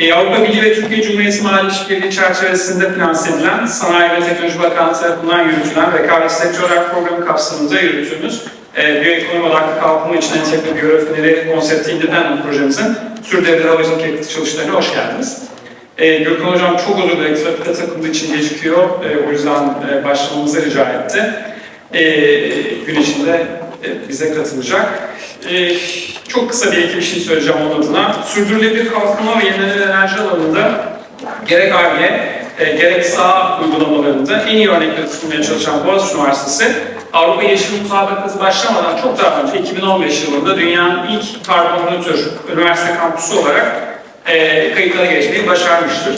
E, Avrupa Birliği ve Türkiye Cumhuriyeti Mali İşbirliği çerçevesinde finanse edilen Sanayi ve Teknoloji Bakanlığı tarafından yürütülen rekabet sektörel programı kapsamında yürüttüğümüz e, biyoekonomi odaklı kalkınma için entegre biyorafineri konsepti independent projemizin sürdürülebilir havacılık yakıtı çalıştayına hoş geldiniz. E, Gürkan Hocam çok özür dilerim trafikte takıldığı için gecikiyor. E, o yüzden e, başlamamızı rica etti. E, gün içinde bize katılacak. E, çok kısa bir iki bir şey söyleyeceğim onun adına. Sürdürülebilir kalkınma ve yenilenebilir enerji alanında gerek ARGE, gerek sağ uygulamalarında en iyi örnekleri sunmaya çalışan Boğaziçi Üniversitesi, Avrupa Yeşil Mutabakatı başlamadan çok daha önce 2015 yılında dünyanın ilk karbon nötr üniversite kampüsü olarak e, kayıtlara geçmeyi başarmıştır.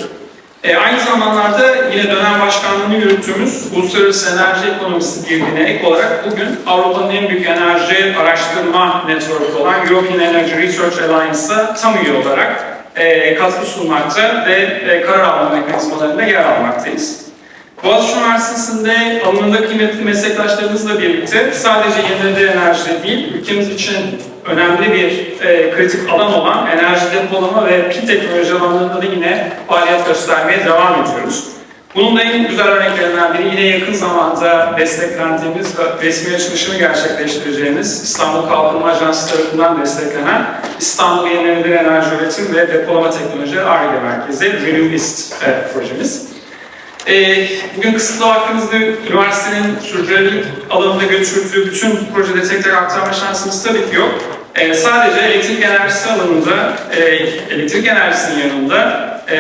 E, aynı zamanlarda yine dönem başkanlığını yürüttüğümüz Uluslararası Enerji Ekonomisi Birliği'ne ek olarak bugün Avrupa'nın en büyük enerji araştırma network'ü olan European Energy Research Alliance'a tam üye olarak e, katkı sunmakta ve e, karar alma mekanizmalarında yer almaktayız. Boğaziçi Üniversitesi'nde alanında kıymetli meslektaşlarımızla birlikte sadece yenilenebilir enerji değil, ülkemiz için önemli bir e, kritik alan olan enerji depolama ve pil teknoloji alanlarında da yine faaliyet göstermeye devam ediyoruz. Bunun da en güzel örneklerinden biri yine yakın zamanda desteklendiğimiz ve resmi açılışını gerçekleştireceğimiz İstanbul Kalkınma Ajansı tarafından desteklenen İstanbul Yenilenebilir Enerji Üretim ve Depolama Teknolojileri ARGE Merkezi Renewist e, projemiz. Ee, bugün kısıtlı vaktimizde üniversitenin sürdürülebilirlik alanında götürdüğü bütün projede tek tek aktarma şansımız tabii ki yok. Ee, sadece elektrik enerjisi alanında, e, elektrik enerjisinin yanında e,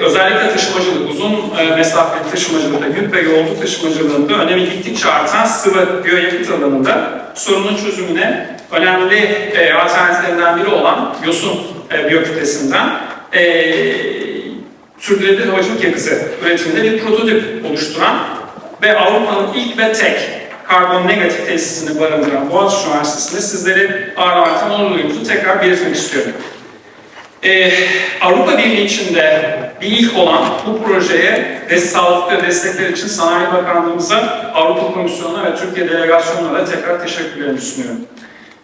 özellikle taşımacılık, uzun e, mesafeli taşımacılıkta, yük ve yolcu taşımacılığında önemi gittikçe artan sıvı biyoyakıt alanında sorunun çözümüne önemli e, alternatiflerinden biri olan yosun e, biyokütlesinden sürdürülebilir havacılık yakıtı üretiminde bir prototip oluşturan ve Avrupa'nın ilk ve tek karbon negatif tesisini barındıran Boğaziçi Üniversitesi'nde sizleri ağırlamaktan onur duyduğumuzu tekrar belirtmek istiyorum. Ee, Avrupa Birliği içinde bir ilk olan bu projeye ve sağlıklı destekler için Sanayi Bakanlığımıza, Avrupa Komisyonu'na ve Türkiye Delegasyonu'na da tekrar teşekkürlerimi sunuyorum.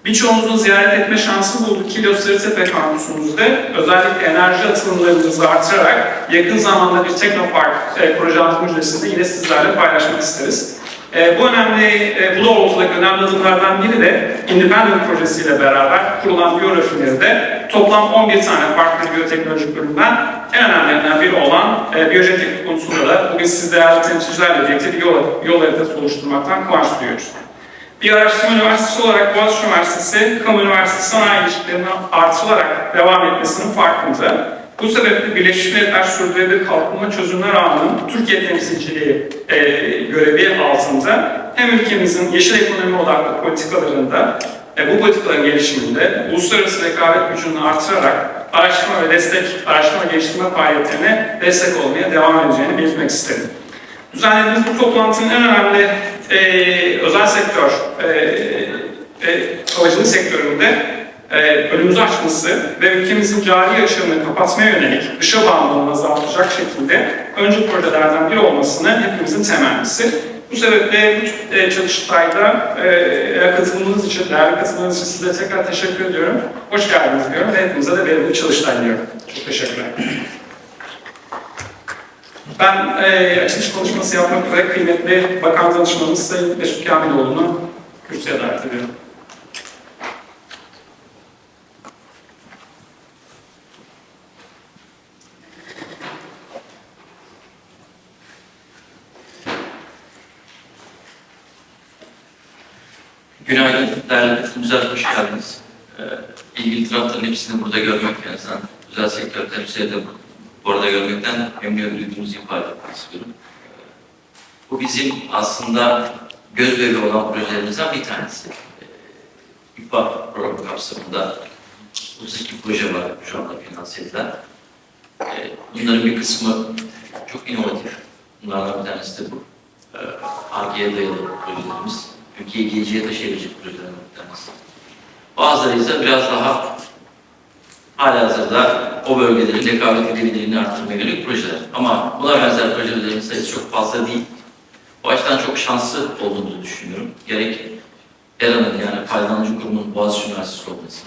Birçoğumuzun ziyaret etme şansı bulduk Kilyos Sarıtepe kampüsümüzde. Özellikle enerji atılımlarımızı artırarak yakın zamanda bir Teknopark e, proje altı müjdesini yine sizlerle paylaşmak isteriz. E, bu önemli, e, bu doğrultudaki önemli adımlardan biri de Independent projesiyle beraber kurulan biyorafineride toplam 11 tane farklı biyoteknolojik üründen en önemlilerinden biri olan e, biyojeteknik konusunda da bugün siz değerli temsilcilerle birlikte bir yol, yol haritası oluşturmaktan kıvanç duyuyoruz. Bir araştırma üniversitesi olarak Boğaziçi Üniversitesi, kamu üniversitesi sanayi ilişkilerinin artırılarak devam etmesinin farkında. Bu sebeple Birleşmiş Milletler Sürdürülebilir Kalkınma Çözümler Ağı'nın Türkiye temsilciliği e, görevi altında hem ülkemizin yeşil ekonomi odaklı politikalarında, e, bu politikaların gelişiminde uluslararası rekabet gücünü artırarak araştırma ve destek, araştırma geliştirme faaliyetlerine destek olmaya devam edeceğini belirtmek istedim. Düzenlediğimiz bu toplantının en önemli e, özel sektör e, e, havacılık sektöründe e, önümüzü açması ve ülkemizin cari açığını kapatmaya yönelik dışa bağımlılığını azaltacak şekilde önce projelerden biri olmasını hepimizin temennisi. Bu sebeple bu e, çalıştayda e, katılımınız için, değerli katılımınız için size tekrar teşekkür ediyorum. Hoş geldiniz diyorum ve hepinize de verimli çalıştay diliyorum. Çok teşekkürler. Ben e, açılış konuşması yapmak üzere kıymetli Bakan Danışmanımız Sayın Mesut Kamiloğlu'nu kürsüye davet ediyorum. Günaydın, değerli katılımcılar, hoş geldiniz. Ee, ilgili tarafların hepsini burada görmek, en azından özel sektör temsilcileri arada görmekten memnun duyduğumuzu ifade etmek istiyorum. Ee, Bu bizim aslında göz bebeği olan projelerimizden bir tanesi. Ee, İPA programı kapsamında 32 proje var şu anda finanse edilen. Ee, Bunların bir kısmı çok inovatif. Bunlardan bir tanesi de bu. Ar-Ge'ye dayalı projelerimiz. Ülkeyi geleceğe taşıyabilecek projelerden bir tanesi. Bazıları ise biraz daha halihazırda o bölgelerin rekabet edebilirliğini arttırmaya yönelik projeler. Ama buna benzer projelerin sayısı çok fazla değil. Bu açıdan çok şanslı olduğumuzu düşünüyorum. Gerek ERA'nın yani faydalanıcı kurumun Boğaziçi Üniversitesi olması,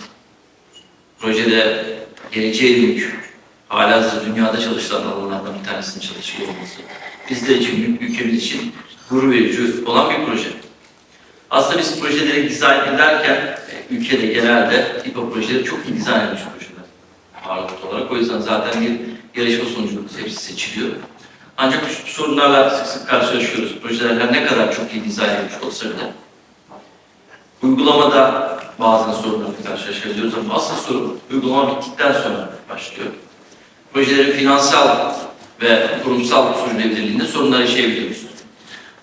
projede geleceğe dönük halihazırda dünyada çalışılan alanlardan bir tanesinin çalışıyor olması bizler için, ülkemiz için gurur verici olan bir proje. Aslında biz projeleri dizayn ederken e, ülkede genelde İPA projeleri çok iyi dizayn edilmiş ağırlıklı olarak. O yüzden zaten bir yarışma sonucu hepsi seçiliyor. Ancak şu sorunlarla sık sık karşılaşıyoruz. Projeler ne kadar çok iyi dizayn edilmiş olsa bile uygulamada bazen sorunlarla karşılaşabiliyoruz ama asıl sorun uygulama bittikten sonra başlıyor. Projelerin finansal ve kurumsal sürdürülebilirliğinde sorunlar yaşayabiliyoruz.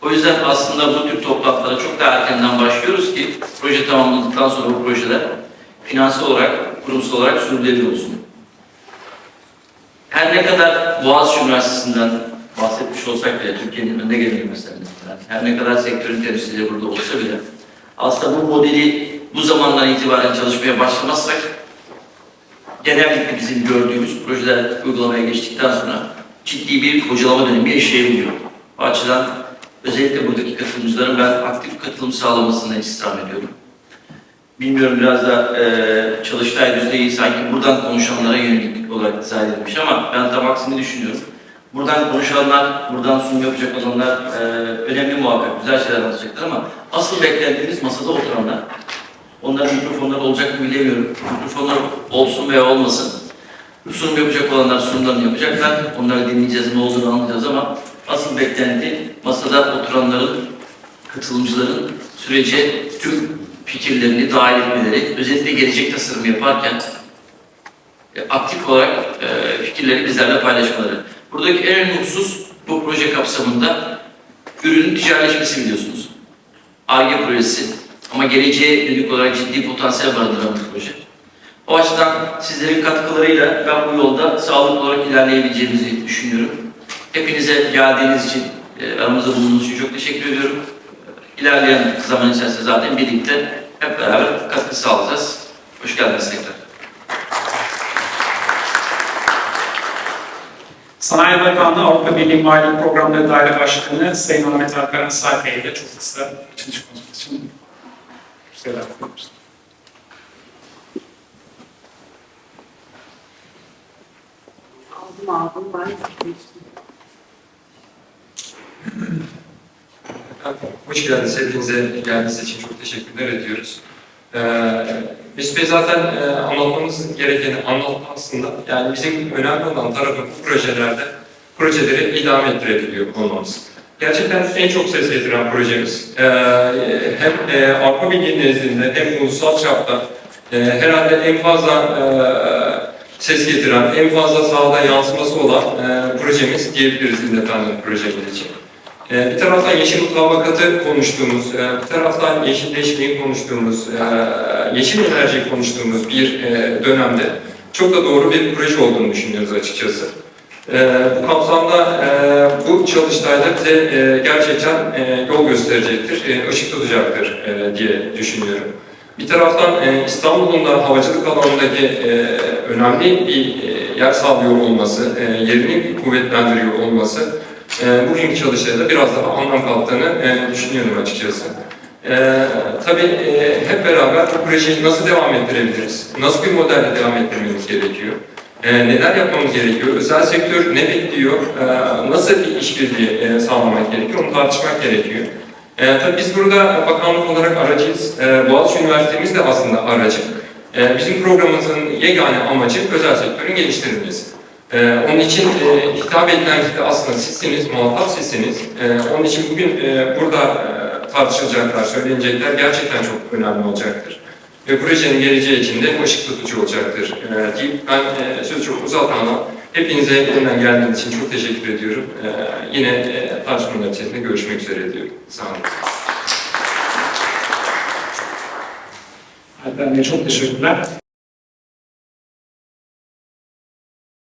O yüzden aslında bu tür toplantılara çok daha erkenden başlıyoruz ki proje tamamlandıktan sonra bu projeler finansal olarak, kurumsal olarak sürdürülebilir olsun. Her ne kadar Boğaziçi Üniversitesi'nden bahsetmiş olsak bile, Türkiye'nin önde gelen üniversitelerinden, her ne kadar sektörün temsilcileri burada olsa bile, aslında bu modeli bu zamandan itibaren çalışmaya başlamazsak, genellikle bizim gördüğümüz projeler uygulamaya geçtikten sonra ciddi bir bocalama dönemi yaşayabiliyor. O açıdan özellikle buradaki katılımcıların ben aktif katılım sağlamasını istirham ediyorum. Bilmiyorum biraz da e, çalıştay düzeyi sanki buradan konuşanlara yönelik olarak dizayn edilmiş ama ben tam aksini düşünüyorum. Buradan konuşanlar, buradan sunum yapacak olanlar e, önemli muhakkak, güzel şeyler anlatacaklar ama asıl beklentimiz masada oturanlar. Onların mikrofonları olacak mı bilemiyorum. Mikrofonlar olsun veya olmasın. Sunum yapacak olanlar sunumlarını yapacaklar. Onları dinleyeceğiz, ne olduğunu anlayacağız ama asıl beklenti masada oturanların, katılımcıların sürece tüm fikirlerini dahil etmeleri, özellikle gelecek tasarım yaparken e, aktif olarak e, fikirleri bizlerle paylaşmaları. Buradaki en önemli husus bu proje kapsamında ürünün ticaretleşmesi biliyorsunuz. ARGE projesi ama geleceğe dönük olarak ciddi potansiyel barındıran bir proje. O açıdan sizlerin katkılarıyla ben bu yolda sağlıklı olarak ilerleyebileceğimizi düşünüyorum. Hepinize geldiğiniz için, e, aramızda bulunduğunuz için çok teşekkür ediyorum. İlerleyen zaman içerisinde zaten birlikte hep beraber katkı sağlayacağız. Hoş geldiniz tekrar. Sanayi Bakanlığı Avrupa Birliği Mali Programları Daire Başkanı Sayın Ahmet Alperen Say Bey ile çok kısa açılış konuşması için güzel yapıyoruz. Aldım aldım ben. Hoş geldiniz. Hepinize geldiğiniz için çok teşekkürler ediyoruz. Ee, Mesut Bey zaten e, anlatmamız gerekeni anlattı aslında. Yani bizim önemli olan tarafı bu projelerde projeleri idame ettirebiliyor olmamız. Gerçekten en çok ses getiren projemiz. Ee, hem e, Avrupa Birliği nezdinde hem ulusal çapta e, herhalde en fazla e, ses getiren, en fazla sahada yansıması olan e, projemiz diyebiliriz independent projemiz için. Ee, Bir taraftan yeşil mutabakatı konuştuğumuz, e, bir taraftan yeşilleşmeyi konuştuğumuz, e, yeşil enerjiyi konuştuğumuz bir e, dönemde çok da doğru bir proje olduğunu düşünüyoruz açıkçası. Bu kapsamda bu çalıştayda bize gerçekten yol gösterecektir, ışık tutacaktır diye düşünüyorum. Bir taraftan İstanbul'un da havacılık alanındaki önemli bir yer sağlıyor olması, yerini kuvvetlendiriyor olması e, bugünkü çalıştayda biraz daha anlam kattığını e, düşünüyorum açıkçası. E, tabii e, hep beraber bu projeyi nasıl devam ettirebiliriz? Nasıl bir modelle devam ettirmemiz gerekiyor? E, neler yapmamız gerekiyor? Özel sektör ne bekliyor? E, nasıl bir işbirliği e, sağlamak gerekiyor? Onu tartışmak gerekiyor. E, tabii biz burada bakanlık olarak aracıyız. E, Boğaziçi Üniversitemiz de aslında aracı. E, bizim programımızın yegane amacı özel sektörün geliştirilmesi. Ee, onun için e, hitap edilen kitle aslında sizsiniz, muhatap sizsiniz. Ee, onun için bugün e, burada e, tartışılacaklar, söylenecekler gerçekten çok önemli olacaktır. Ve projenin geleceği için de ışık tutucu olacaktır e, deyip ben e, sözü çok uzatmadan hepinize elimden geldiğiniz için çok teşekkür ediyorum. E, yine e, tartışmalar içerisinde görüşmek üzere diyorum. Sağ olun. Alperen Bey çok teşekkürler.